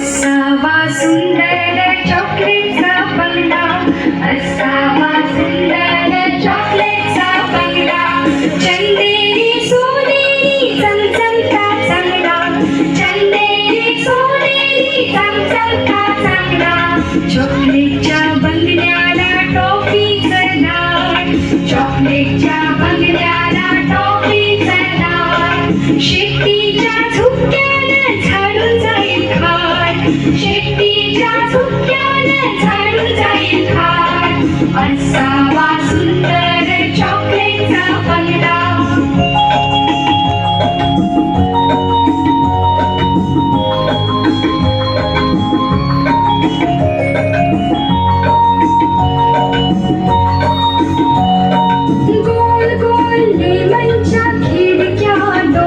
Sava Sundar. Gol, gol, limoncello, chicchiardo.